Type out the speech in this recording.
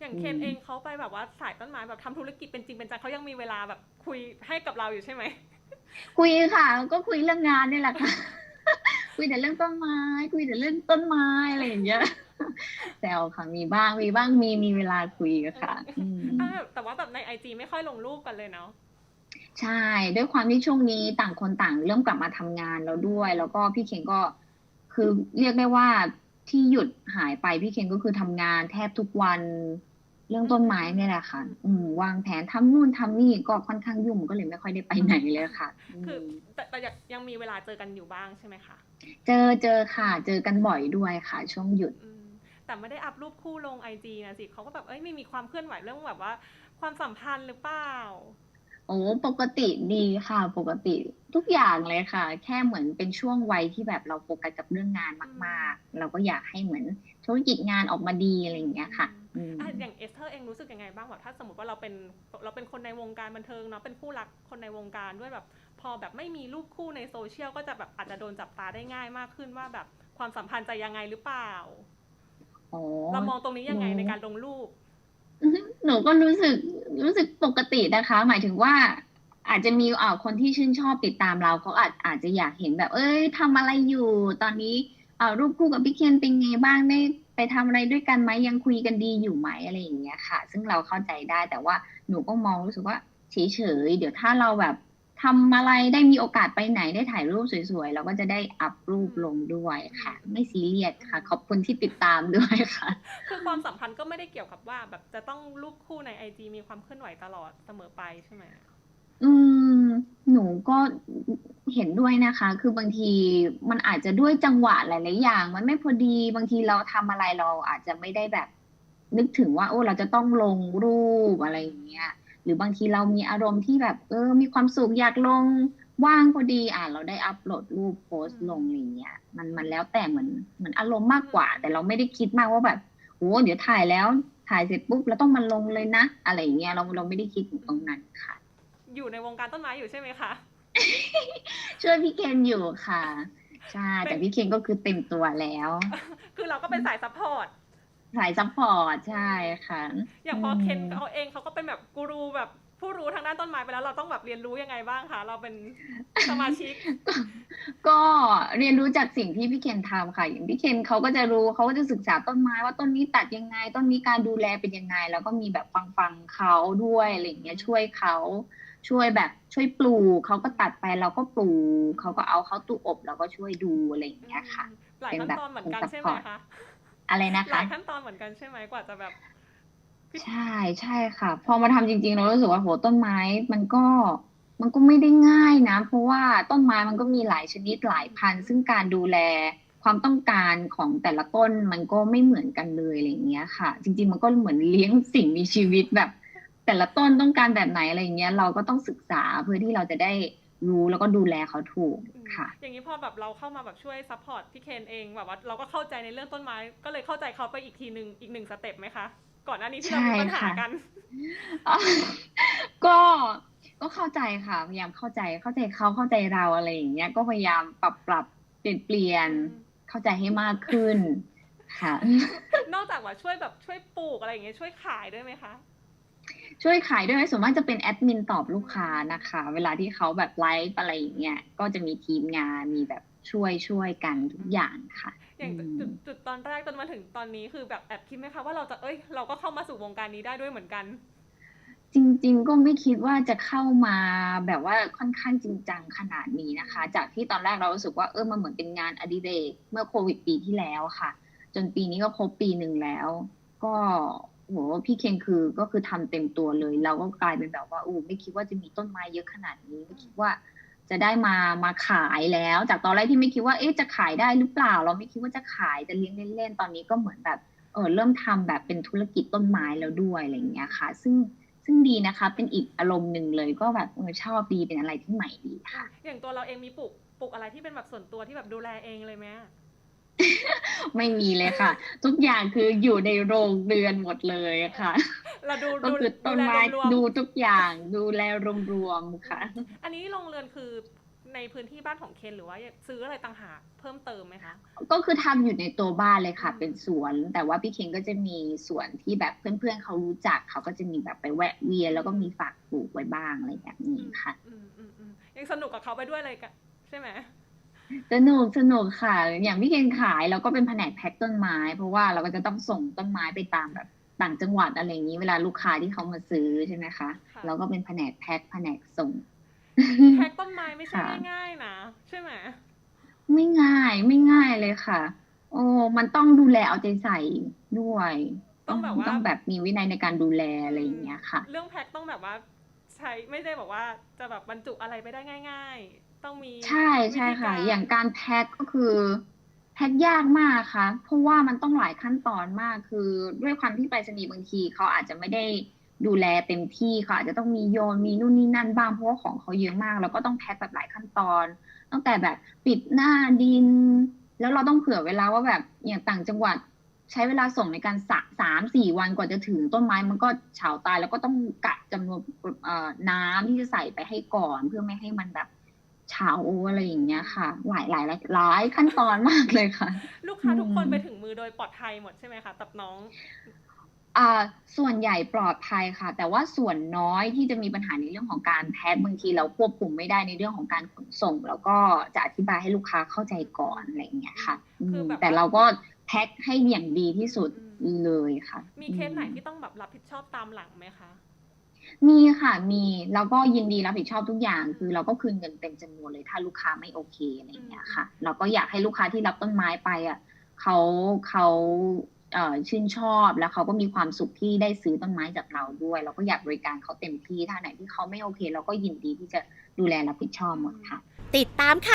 อย่างเคนเองเขาไปแบบว่าสายต้นไม้แบบทำธุรกิจเป็นจริงเป็นจังเขายังมีเวลาแบบคุยให้กับเราอยู่ใช่ไหมคุยค่ะ ก็คุยเรื่องงานนี่แหละค่ะ คุยแต่เรื่องต้นไม้ คุยแต่เรื่องต้นไม้อะไรอย่างเงี้ยแซวค่ะมีบ้างมีบ้างมีมีเวลาคุยอะค่ะอืมอ่าแต่ว่าแบบในไอจีไม่ค่อยลงรูปกันเลยเนาะใช่ ด้วยความที่ช่วงนี้ต่างคนต่างเริ่มกลับมาทำงานแล้วด้วย แล้วก็พี่เคนก็คือเรียกได้ว่า ที่หยุดหายไปพี่เคนก็คือทำงานแทบทุกวัน เรื่องต้นไม้เนี่ยแหละค่ะ อืม วางแผนทำนู่นทำนี่ก็ค่อนข้างยุ่งก็เลยไม่ค่อยได้ไปไหนเลยค่ะ คือมแต่แต่ยังยังมีเวลาเจอกันอยู่บ้างใช่ไหมคะเจอเจอค่ะ เจอกันบ่อยด้วยค่ะ ช่วงหยุดอืมแต่ไม่ได้อัพรูปคู่ลงไอจีนะสิเขาก็แบบเอ้ยไม่มีความเคลื่อนไหวเรื่องแบบว่า ความสัมพันธ์หรือเปล่า โอ้ปกติดีค่ะ ปกติทุกอย่างเลยค่ะ แค่เหมือนเป็นช่วงวัยที่แบบเราโฟกัสกับเรื่องงานมาก ๆ เราก็อยากให้เหมือนธุรกิจงานออกมาดีอะไรอย่างเงี้ยค่ะอืมอะอย่างเอสเธอร์เองรู้สึกยังไงบ้างแบบถ้าสมมติว่าเราเป็นเราเป็นคนในวงการบันเทิงเนาะเป็นคู่รักคนในวงการด้วยแบบ พอแบบไม่มีรูปคู่ในโซเชียลก็จะแบบอาจจะโดนจับตาได้ง่ายมากขึ้นว่าแบบความสัมพันธ์จะยังไงหรือเปล่าอ๋อเรามองตรงนี้ยังไงหนูในการลงรูปอือฮึ หนูก็รู้สึกรู้สึกปกตินะคะ หมายถึงว่าอาจจะมีอ่าคนที่ชื่นชอบติดตามเราเขาอาจอาจจะอยากเห็นแบบ เอ้ยทำอะไรอยู่ตอนนี้อ่ารูปคู่กับพี่เคียนเป็นไงบ้างได้ไปทำอะไรด้วยกันไหมยังคุยกันดีอยู่ไหมอะไรอย่างเงี้ยค่ะ ซึ่งเราเข้าใจได้แต่ว่าหนูก็มองรู้สึกว่าเฉยๆเดี๋ยวถ้าเราแบบ ทำอะไรได้มีโอกาสไปไหนได้ถ่ายรูปสวยๆ เราก็จะได้อัพรูปลงด้วยค่ะ ไม่ซีเรียสค่ะ ขอบคุณที่ติดตามด้วยค่ะ คือความสัมพันธ์ก็ไม่ได้เกี่ยวกับว่า แบบจะต้องรูปคู่ในไอจมีความเคลื่อนไหวตลอดเสมอไปใช่ไหมอืมหนูก็เห็นด้วยนะคะ คือบางทีมันอาจจะด้วยจังหวะหลายๆอย่าง มันไม่พอดีบางทีเราทำอะไรเราอาจจะไม่ได้แบบ นึกถึงว่า โอ้เราจะต้องลงรูปอะไรอย่างเงี้ย หรือบางทีเรามีอารมณ์ที่แบบเออ มีความสุขอยากลงว่างพอดีอะเราได้อัปโหลดรูปโพสต์ลงอะไรเงี้ยมันมันแล้วแต่เหมือนเหมือนอารมณ์มากกว่า แต่เราไม่ได้คิดมากว่าแบบโอ้เดี๋ยวถ่ายแล้วถ่ายเสร็จปุ๊บเราต้องมาลงเลยนะ อะไรอย่างเงี้ยเราเราไม่ได้คิดถึงตรงนั้นค่ะ อยู่ในวงการต้นไม้อยู่ใช่ไหมคะช่วยพี่เคนอยู่ค่ะใช่แต่พี่เคนก็คือเต็มตัวแล้ว คือเราก็เป็นสายซัพพอร์ต สายซัพพอร์ตใช่ค่ะ อย่างพอมเคนเขาเองเขาก็เป็นแบบกูรูแบบผู้รู้ทางด้านต้นไม้ไปแล้วเราต้องแบบเรียนรู้ยังไงบ้างคะเราเป็นสมาชิก ก็เรียนรู้จากสิ่งที่พี่เคนทำค่ะ อย่างพี่เคนเขาก็จะรู้เขาก็จะศึกษาต้นไม้ว่าต้นนี้ตัดยังไง ต้นนี้การดูแลเป็นยังไง แล้วก็มีแบบฟังฟังๆเขาด้วยอะไรอย่างเงี้ยช่วยเขาช่วยแบบช่วยปลูกเขาก็ตัดไปเราก็ปลูกเขาก็เอาเขาตู้อบเราก็ช่วยดูอะไรอย่างเงี้ยค่ะหลายขั้นตอนเหมือนกันใช่ไหมคะ อะไรนะหลาคะยขั้นตอนเหมือนกันใช่ไหมกว่าจะแบบ ใช่ใช่ค่ะ พอมาทำจริงๆเรารู้สึกว่าโหต้นไม้ มันก็มันก็ไม่ได้ง่ายนะ เพราะว่าต้นไม้มันก็มีหลายชนิดหลายพันธุ์ซึ่งการดูแลความต้องการของแต่ละต้นมันก็ไม่เหมือนกันเลยอะไรอย่างเงี้ยค่ะ จริง ๆ มันก็เหมือนเลี้ยงสิ่งมีชีวิตแบบ แต่ละต้นต้องการแบบไหนอะไรอย่างเงี้ย เราก็ต้องศึกษาเพื่อที่เราจะได้ รู้แล้วก็ดูแลเขาถูกค่ะ อย่างนี้พอแบบเราเข้ามาแบบช่วยซัพพอร์ตพี่เคนเองแบบว่าเราก็เข้าใจในเรื่องต้นไม้ ก็เลยเข้าใจเขาไปอีกทีหนึ่งอีกหนึ่งสเต็ปไหมคะ ก่อนหน้านี้ที่เรามีปัญหาใช่ค่ะกัน ก็ก็เข้าใจค่ะพยายามเข้าใจเข้าใจเขาเข้าใจเราอะไรอย่างเงี้ยก็พยายามปรับปรับเปลี่ยนเปลี่ยนอืมเข้าใจให้มากขึ้นค่ะ นอกจากว่าช่วยแบบช่วยปลูกอะไรอย่างเงี้ยช่วยขายด้วยไหมคะ ช่วยขายด้วยไหมส่วนมากจะเป็นแอดมินตอบลูกค้านะคะ เวลาที่เขาแบบไลฟ์อะไรอย่างเงี้ยก็จะมีทีมงานมีแบบช่วยช่วยกันทุกอย่างค่ะ อย่างอืมจุดจุดตอนแรกจนมาถึงตอนนี้คือแบบแอบคิดไหมคะว่าเราจะเอ้ยเราก็เข้ามาสู่วงการนี้ได้ด้วยเหมือนกัน จริง ๆ ก็ไม่คิดว่าจะเข้ามาแบบว่าค่อนข้างจริงจังขนาดนี้นะคะ จากที่ตอนแรกเรารู้สึกว่าเออมันเหมือนเป็นงานอดิเรกเมื่อโควิดปีที่แล้วค่ะ จนปีนี้ก็ครบปีหนึ่งแล้ว ก็ โหพี่เคนคือก็คือทำเต็มตัวเลย เราก็กลายเป็นแบบว่าอู้ไม่คิดว่าจะมีต้นไม้เยอะขนาดนี้ไม่คิดว่าจะได้มามาขายแล้ว จากตอนแรกที่ไม่คิดว่าเอ๊ะจะขายได้หรือเปล่า เราไม่คิดว่าจะขายจะเลี้ยงเล่นๆตอนนี้ก็เหมือนแบบเออเริ่มทำแบบเป็นธุรกิจต้นไม้แล้วด้วยอะไรอย่างเงี้ยค่ะ ซึ่งซึ่งดีนะคะ เป็นอีกอารมณ์หนึ่งเลยก็แบบเออชอบดีเป็นอะไรที่ใหม่ดีค่ะ อย่างตัวเราเองมีปลูกปลูกอะไรที่เป็นแบบส่วนตัวที่แบบดูแลเองเลยไหม ไม่มีเลยค่ะ ทุกอย่างคืออยู่ในโรงเรือนหมดเลยค่ะเราดูก็ดูคือต้นดูแลไม้รวมๆดูทุกอย่างดูแลรวมๆค่ะ อันนี้โรงเรือนคือในพื้นที่บ้านของเคนหรือว่าซื้ออะไรต่างหากเพิ่มเติมไหมคะ ก็คือทำอยู่ในตัวบ้านเลยค่ะอืมเป็นสวน แต่ว่าพี่เคนก็จะมีสวนที่แบบเพื่อนๆเขารู้จักเขาก็จะมีแบบไปแวะเวียนแล้วก็มีฝากปลูกไว้บ้างอะไรแบบนี้ค่ะ อืมอืมอืมยังสนุกกับเขาไปด้วยเลยกันใช่ไหม สนุกสนุกค่ะ อย่างพี่เคนขายเราก็เป็นแผนกแพ็คต้นไม้ เพราะว่าเราก็จะต้องส่งต้นไม้ไปตามแบบต่างจังหวัดอะไรอย่างนี้เวลาลูกค้าที่เขามาซื้อใช่ไหมคะค่ะเราก็เป็นแผนกแพ็คแผนกส่ง แพ็คต้นไม้ไม่ใช่ค่ะง่ายๆนะใช่ไหมไม่ง่ายไม่ง่ายเลยค่ะ โอ้มันต้องดูแลเอาใจใส่ด้วย ต้องแบบว่าต้องแบบมีวินัยในการดูแลอะไรอย่างเงี้ยค่ะ เรื่องแพ็คต้องแบบว่า ใช้ไม่ได้แบบว่าจะแบบบรรจุอะไรไปได้ง่าย ๆ ต้องมีใช่ใช่วิธีค่ะรอย่างการแพ็คก็คือแพ็คยากมากค่ะ เพราะว่ามันต้องหลายขั้นตอนมากคือด้วยความที่ไปรษณีย์บางทีเขาอาจจะไม่ได้ดูแลเต็มที่เขาอาจจะต้องมีโยนมีนู่นนี่นั่นบ้างเพราะว่าของเขาเยอะมาก แล้วก็ต้องแพ็คแบบหลายขั้นตอน ตั้งแต่แบบปิดหน้าดิน แล้วเราต้องเผื่อเวลาว่าแบบอย่างต่างจังหวัด ใช้เวลาส่งในการสะสามสี่วันกว่าจะถึงต้นไม้มันก็เฉาตาย แล้วก็ต้องกะจำนวนเอ่อน้ำที่จะใส่ไปให้ก่อนเพื่อไม่ให้มันแบบเฉาอะไรอย่างเงี้ยค่ะ หลายหลายหลายหลายขั้นตอนมากเลยค่ะ ลูกค้าทุกคนอืมไปถึงมือโดยปลอดภัยหมดใช่ไหมคะกับน้องอ่าส่วนใหญ่ปลอดภัยค่ะ แต่ว่าส่วนน้อยที่จะมีปัญหาในเรื่องของการแพ็คบางทีเราควบคุมไม่ได้ในเรื่องของการขนส่ง แล้วก็จะอธิบายให้ลูกค้าเข้าใจก่อนอะไรอย่างเงี้ยค่ะคือมแบบแต่เราก็ แพ็คให้อย่างดีที่สุดอืมเลยค่ะ มีเคสไหนอืมที่ต้องแบบรับผิดชอบตามหลังไหมคะ มีค่ะ มีแล้วก็ยินดีรับผิดชอบทุกอย่าง คือเราก็คืนเงินเต็มจำนวนเลย ถ้าลูกค้าไม่โอเคอะไรอย่างเงี้ยค่ะ เราก็อยากให้ลูกค้าที่รับต้นไม้ไปอะเขาเขาเอ่อชื่นชอบแล้วเขาก็มีความสุขที่ได้ซื้อต้นไม้จากเราด้วย เราก็อยากบริการเขาเต็มที่ถ้าไหนที่เขาไม่โอเค เราก็ยินดีที่จะดูแลรับผิดชอบหมดค่ะ ติดตามค่ะ